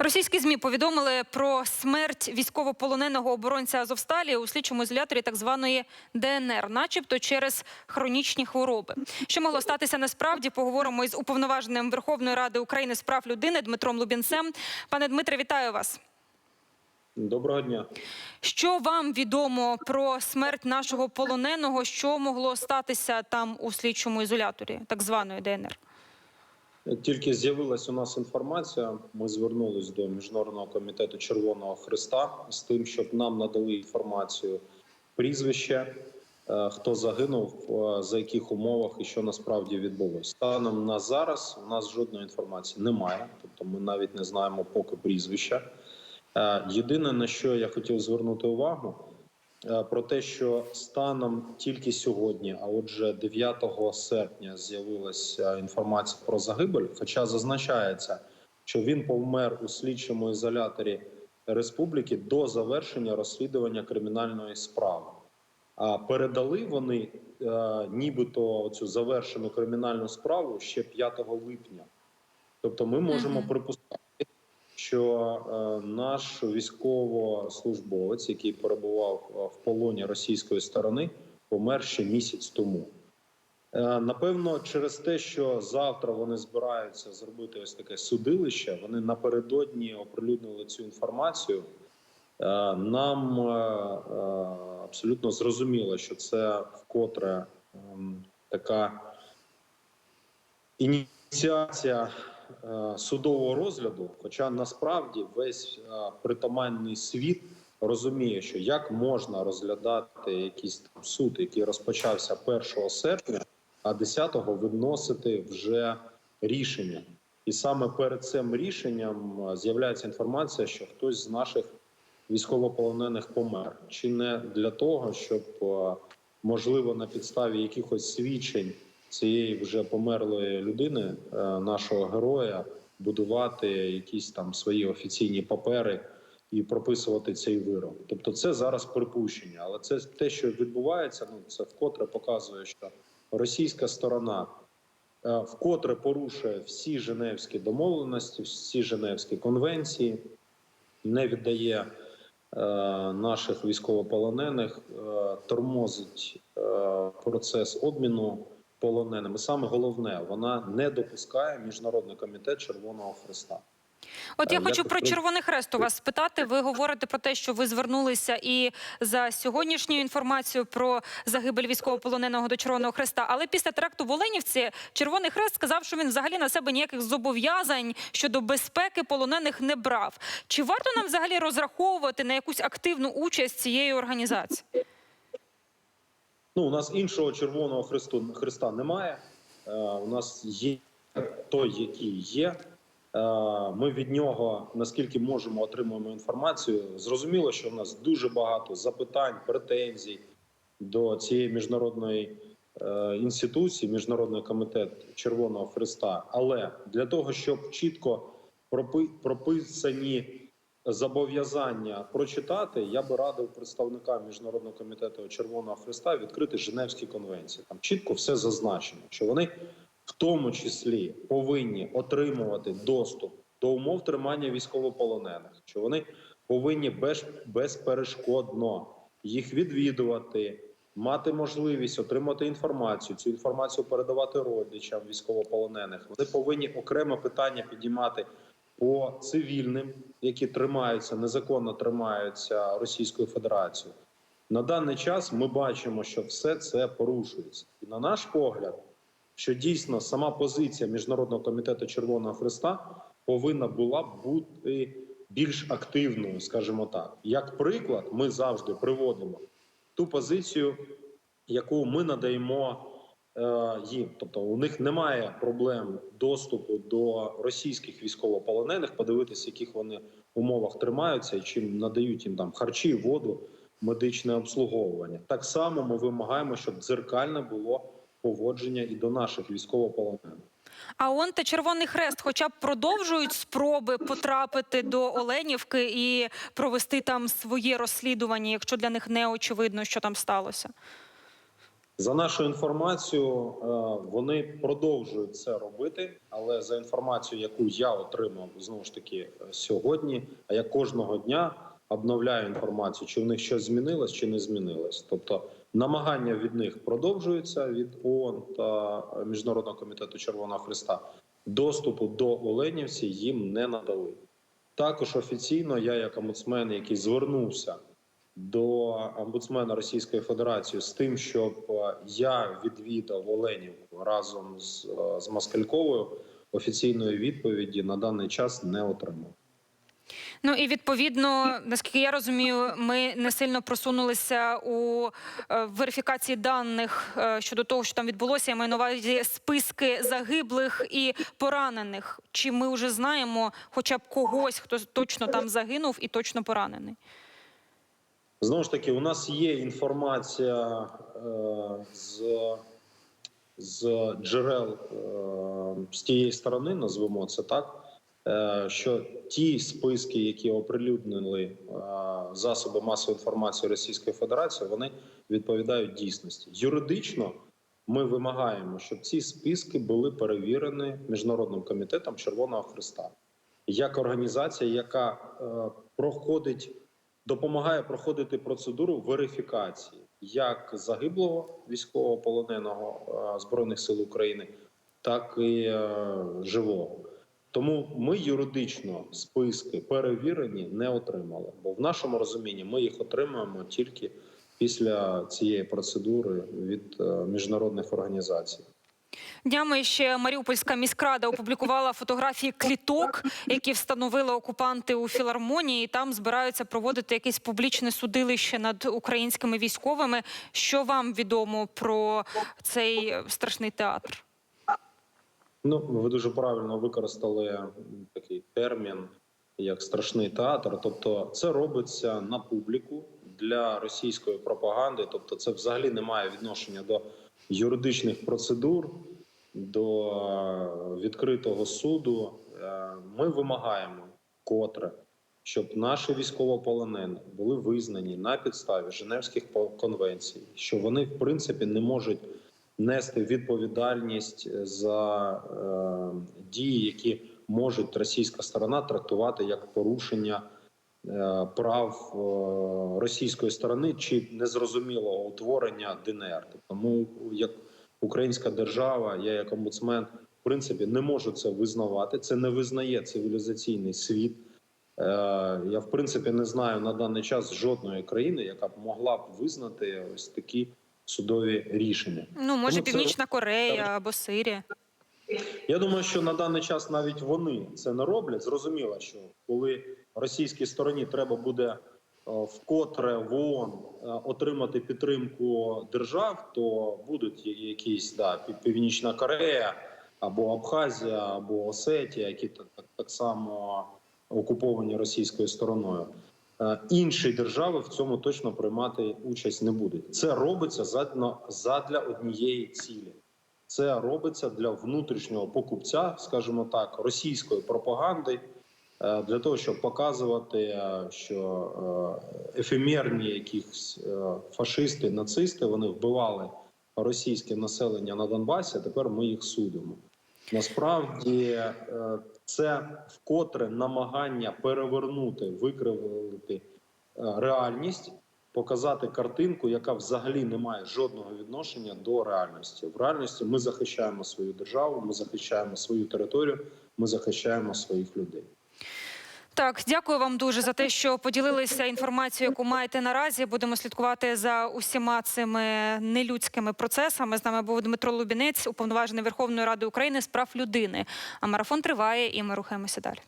Російські змі повідомили про смерть військовополоненого оборонця Азовсталі у слідчому ізоляторі так званої ДНР, начебто через хронічні хвороби. Що могло статися насправді? Поговоримо із уповноваженим Верховної Ради України з прав людини Дмитром Лубінцем. Пане Дмитре, вітаю вас. Доброго дня. Що вам відомо про смерть нашого полоненого? Що могло статися там у слідчому ізоляторі, так званої ДНР? Тільки з'явилася у нас інформація. Ми звернулись до міжнародного комітету Червоного Христа з тим, щоб нам надали інформацію прізвище, е, хто загинув, е, за яких умовах і що насправді відбулося. Станом на зараз у нас жодної інформації немає, тобто ми навіть не знаємо поки прізвища. Е, Єдине на що я хотів звернути увагу. Е, Про те, що станом тільки сьогодні, а отже, 9 серпня, з'явилася інформація про загибель. Хоча зазначається, що він помер у слідчому ізоляторі республіки до завершення розслідування кримінальної справи. А передали вони е, нібито цю завершену кримінальну справу ще 5 липня. Тобто, ми можемо Мгм. припускати, що е, наш військовослужбовець, який перебував е, в полоні російської сторони, помер ще місяць тому. Е, Напевно, через те, що завтра вони збираються зробити ось таке судилище, вони напередодні оприлюднили цю інформацію. Нам абсолютно зрозуміло, що це вкотре ем, така ініціація судового розгляду. Хоча насправді весь е, притаманний світ розуміє, що як можна розглядати якийсь там суд, який розпочався 1 серпня, а 10-го виносити вже рішення. І саме перед цим рішенням е, з'являється інформація, що хтось з наших військовополонених помер, чи не для того, щоб е, можливо на підставі якихось свідчень цієї вже померлої людини, е, нашого героя, будувати якісь там свої офіційні папери і прописувати цей вирок. Тобто, це зараз припущення, але це те, що відбувається. Ну це вкотре показує, що російська сторона е, вкотре порушує всі Женевські домовленості, всі Женевські конвенції, не віддає е, наших військовополонених, е, тормозить е, процес обміну полоненими. Саме головне, вона не допускає міжнародний комітет Червоного Христа. От я Е, хочу про Червоний Хрест у вас спитати. Ви говорите про те, що ви звернулися і за сьогоднішньою інформацією про загибель військовополоненого до Червоного Хреста. Але після теракту в Оленівці Червоний Хрест сказав, що він взагалі на себе ніяких зобов'язань щодо безпеки полонених не брав. Чи варто нам взагалі розраховувати на якусь активну участь цієї організації? Ну, у нас іншого Червоного Христу, Христа немає. Е, у нас є той, який є. Е, ми від нього, наскільки можемо, отримуємо інформацію. Зрозуміло, що в нас дуже багато запитань, претензій до цієї міжнародної е, інституції, міжнародний комітет Червоного Христа. Але для того, щоб чітко пропи- прописані зобов'язання прочитати, я би радив представникам міжнародного комітету Червоного Христа відкрити Женевські конвенції. Там чітко все зазначено, що вони в тому числі повинні отримувати доступ до умов тримання військовополонених, що вони повинні без, безперешкодно їх відвідувати. Мати можливість отримати інформацію, цю інформацію передавати родичам військовополонених. Вони повинні окреме питання підіймати по цивільним, які тримаються незаконно тримаються Російською Федерацією. На даний час ми бачимо, що все це порушується, і на наш погляд, що дійсно сама позиція міжнародного комітету Червоного Христа повинна була бути більш активною, скажімо так. Як приклад, ми завжди приводимо ту позицію, яку ми надаємо їм. Тобто у них немає проблем доступу до російських військовополонених, подивитися, яких вони умовах тримаються і чим надають їм там харчі, воду, медичне обслуговування. Так само ми вимагаємо, щоб дзеркальне було поводження і до наших військовополонених. А ООН та Червоний Хрест, хоча б продовжують спроби потрапити до Оленівки і провести там своє розслідування, якщо для них не очевидно, що там сталося. За нашою інформацією, е, вони продовжують це робити, але за інформацією, яку я отримав знову ж таки е, сьогодні, а я кожного дня обновляю інформацію, чи в них щось змінилось, чи не змінилось. Тобто намагання від них продовжуються від ООН та Міжнародного комітету Червоного Христа. Доступу до Оленівці їм не надали. Також офіційно я, як омбудсмен, який звернувся до омбудсмена Російської Федерації з тим, щоб е, я відвідав Оленівку разом з, е, з Москальковою, офіційної відповіді на даний час не отримав. Ну і відповідно, наскільки я розумію, ми не сильно просунулися у е, верифікації даних щодо того, що там відбулося. Я маю на увазі списки загиблих і поранених. Чи ми вже знаємо, хоча б когось, хто точно там загинув і точно поранений? Знову ж таки, у нас є інформація е, з, з джерел е, з тієї сторони, назвемо це так. е, Що ті списки, які оприлюднили е, засоби масової інформації Російської Федерації, вони відповідають дійсності. Юридично ми вимагаємо, щоб ці списки були перевірені міжнародним комітетом Червоного Христа як організація, яка е, проходить допомагає проходити процедуру верифікації як загиблого військовополоненого е, збройних сил України, так і е, живого. Тому ми юридично списки перевірені не отримали. Бо в нашому розумінні ми їх отримуємо тільки після цієї процедури від е, міжнародних організацій. Днями ще Маріупольська міськрада опублікувала фотографії кліток, які встановили окупанти у філармонії. Там збираються проводити якесь публічне судилище над українськими військовими. Що вам відомо про цей страшний театр? Ну, ви дуже правильно використали такий термін, як страшний театр. Тобто, це робиться на публіку для російської пропаганди. Тобто, це взагалі не має відношення до юридичних процедур, до е, відкритого суду. Е, Ми вимагаємо котре, щоб наші військовополонені були визнані на підставі Женевських конвенцій, що вони в принципі не можуть нести відповідальність за е, дії, які можуть російська сторона трактувати як порушення е, прав е, російської сторони чи незрозумілого утворення ДНР. Тому як українська держава, я як омбудсмен, в принципі, не можу це визнавати. Це не визнає цивілізаційний світ. Е, Я в принципі не знаю на даний час жодної країни, яка б могла б визнати ось такі судові рішення. Ну, може, Тому це- Північна Корея або Сирія. Я думаю, що на даний час навіть вони це не роблять. Зрозуміло, що коли російській стороні треба буде вкотре в ООН е, отримати підтримку держав, то будуть якісь да, Пів- Північна Корея або Абхазія, або Осетія, які так, так, само окуповані російською стороною. Е, Інші держави в цьому точно приймати участь не будуть. Це робиться задля, однієї цілі. Це робиться для внутрішнього покупця, скажімо так, російської пропаганди, е, для того, щоб показувати, е, що е, ефемерні якісь е, фашисти, нацисти вони вбивали російське населення на Донбасі. а Тепер ми їх судимо. Насправді е, це вкотре намагання перевернути, викривити е, реальність показати картинку, яка взагалі не має жодного відношення до реальності. В реальності ми захищаємо свою державу, ми захищаємо свою територію, ми захищаємо своїх людей. Так, дякую вам дуже за те, що поділилися інформацією, яку маєте наразі. Будемо слідкувати за усіма цими нелюдськими процесами. З нами був Дмитро Лубінець, уповноважений Верховної Ради України з прав людини. А марафон триває, і ми рухаємося далі.